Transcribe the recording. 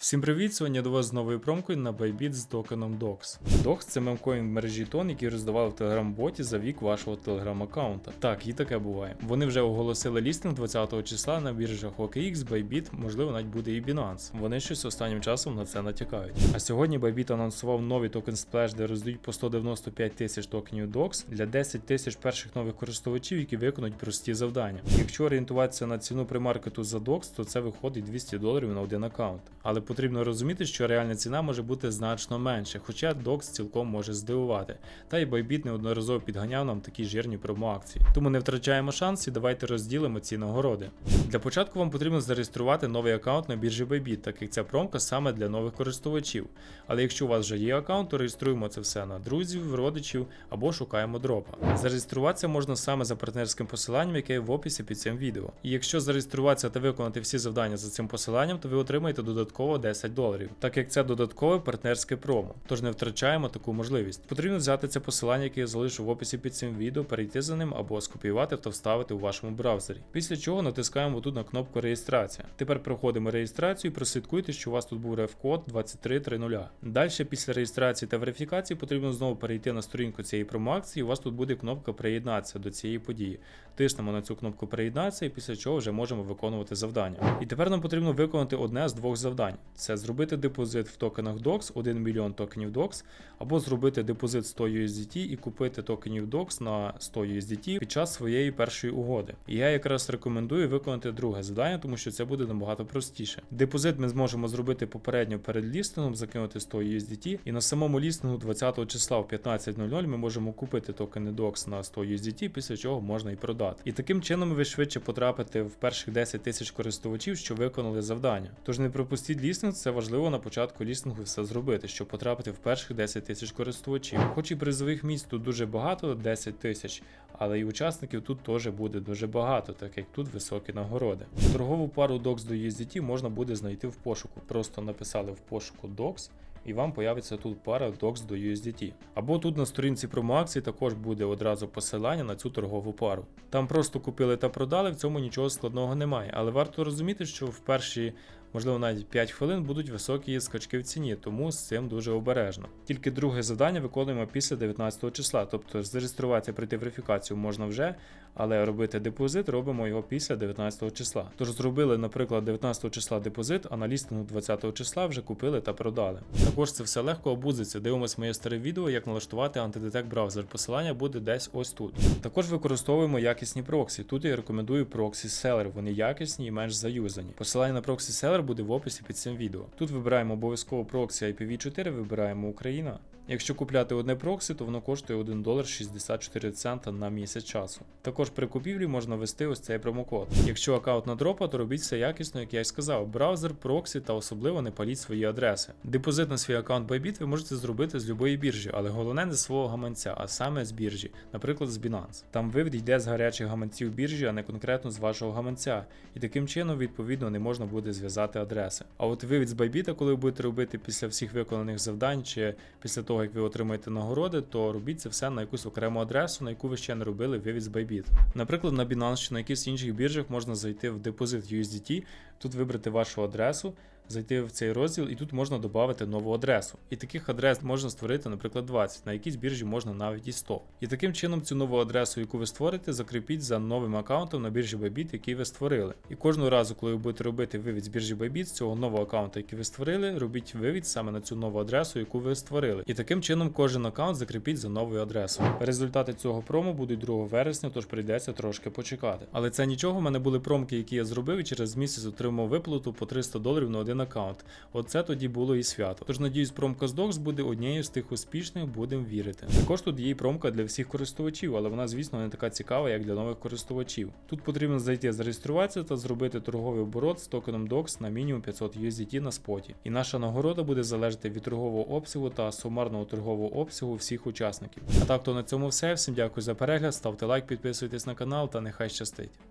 Всім привіт! Сьогодні до вас з новою промкою на Bybit з токеном DOX. DOX це мемкоін в мережі тон, який роздавали в телеграм-боті за вік вашого телеграм-аккаунта. Так, і таке буває. Вони вже оголосили лістинг 20 числа на біржах OKX, Bybit, можливо, навіть буде і Binance. Вони щось останнім часом на це натякають. А сьогодні Bybit анонсував новий токен Splash, де роздають по 195 тисяч токенів DOX для 10 тисяч перших нових користувачів, які виконують прості завдання. Якщо орієнтуватися на ціну примаркету за DOX, то це виходить 200 доларів на один аккаунт. Але потрібно розуміти, що реальна ціна може бути значно менше, хоча DOX цілком може здивувати. Та й Bybit неодноразово підганяв нам такі жирні промоакції. Тому не втрачаємо шанс і давайте розділимо ці нагороди. Для початку вам потрібно зареєструвати новий аккаунт на біржі Bybit, так як ця промка саме для нових користувачів. Але якщо у вас вже є аккаунт, то реєструємо це все на друзів, родичів або шукаємо дропа. Зареєструватися можна саме за партнерським посиланням, яке є в описі під цим відео. І якщо зареєструватися та виконати всі завдання за цим посиланням, то ви отримаєте додатково 10 доларів, так як це додаткове партнерське промо. Тож не втрачаємо таку можливість. Потрібно взяти це посилання, яке я залишу в описі під цим відео, перейти за ним або скопіювати та вставити у вашому браузері. Після чого натискаємо тут на кнопку реєстрація. Тепер проходимо реєстрацію і прослідкуйте, що у вас тут був реф-код 2330. Далі після реєстрації та верифікації потрібно знову перейти на сторінку цієї промоакції. У вас тут буде кнопка приєднатися до цієї події. Тиснемо на цю кнопку приєднатися і після чого вже можемо виконувати завдання. І тепер нам потрібно виконати одне з двох завдань: це зробити депозит в токенах DOX 1 мільйон токенів DOX, або зробити депозит 100 USDT і купити токенів DOX на 100 USDT під час своєї першої угоди. І я якраз рекомендую виконати друге завдання, тому що це буде набагато простіше. Депозит ми зможемо зробити попередньо перед лістингом, закинути 100 USDT, і на самому лістингу 20 числа в 15.00 ми можемо купити токени DOX на 100 USDT, після чого можна і продати. І таким чином ви швидше потрапите в перших 10 тисяч користувачів, що виконали завдання. Тож не пропустіть лістинг, це важливо на початку лістингу все зробити, щоб потрапити в перших 10 тисяч користувачів. Хоч і призових місць тут дуже багато, 10 тисяч, але і учасників тут теж буде дуже багато, так як тут високі нагороди. Торгову пару DOX до USDT можна буде знайти в пошуку. Просто написали в пошуку DOX. І вам появиться тут пара DOX до USDT. Або тут на сторінці промоакції також буде одразу посилання на цю торгову пару. Там просто купили та продали, в цьому нічого складного немає. Але варто розуміти, що в перші, можливо, навіть 5 хвилин будуть високі скачки в ціні, тому з цим дуже обережно. Тільки друге завдання виконуємо після 19 числа, тобто зареєструватися прийти верифікацію можна вже, але робити депозит робимо його після 19 числа. Тож зробили, наприклад, 19 числа депозит, а на лістингу 20 числа вже купили та продали. Також це все легко обузиться. Дивимось моє старе відео, як налаштувати антидетект браузер. Посилання буде десь ось тут. Також використовуємо якісні проксі. Тут я рекомендую проксі Seller, вони якісні і менш заюзані. Посилання на проксі Seller буде в описі під цим відео. Тут вибираємо обов'язково проксі IPv4, вибираємо Україна. Якщо купляти одне проксі, то воно коштує 1 долар 64 цента на місяць часу. Також при купівлі можна ввести ось цей промокод. Якщо аккаунт на дропа, то робіть все якісно, як я й сказав. Браузер, проксі та особливо не паліть свої адреси. Депозит на свій аккаунт Bybit ви можете зробити з будь-якої біржі, але головне не з свого гаманця, а саме з біржі, наприклад, з Binance. Там вивід йде з гарячих гаманців біржі, а не конкретно з вашого гаманця. І таким чином, відповідно, не можна буде зв'язати адреси. А от вивід з Bybit, коли ви будете робити після всіх виконаних завдань чи після того, як ви отримаєте нагороди, то робіть це все на якусь окрему адресу, на яку ви ще не робили вивіз Bybit. Наприклад, на Binance чи на якихось інших біржах можна зайти в депозит USDT, тут вибрати вашу адресу. Зайти в цей розділ і тут можна додати нову адресу. І таких адрес можна створити, наприклад, 20, на якійсь біржі можна навіть і 100. І таким чином цю нову адресу, яку ви створите, закріпіть за новим аккаунтом на біржі Bybit, який ви створили. І кожного разу, коли ви будете робити вивід з біржі Bybit, з цього нового аккаунту, який ви створили, робіть вивід саме на цю нову адресу, яку ви створили. І таким чином кожен аккаунт закріпіть за новою адресою. Результати цього промо будуть 2 вересня, тож прийдеться трошки почекати. Але це нічого, в мене були промки, які я зробив, і через місяць отримав виплату по 300 доларів на один аккаунт. Оце тоді було і свято. Тож надіюсь, промка з Docs буде однією з тих успішних, будемо вірити. Також тут є і промка для всіх користувачів, але вона, звісно, не така цікава, як для нових користувачів. Тут потрібно зайти зареєструватися та зробити торговий оборот з токеном DOX на мінімум 500 USDT на споті. І наша нагорода буде залежати від торгового обсягу та сумарного торгового обсягу всіх учасників. А так то на цьому все. Всім дякую за перегляд, ставте лайк, підписуйтесь на канал та нехай щастить.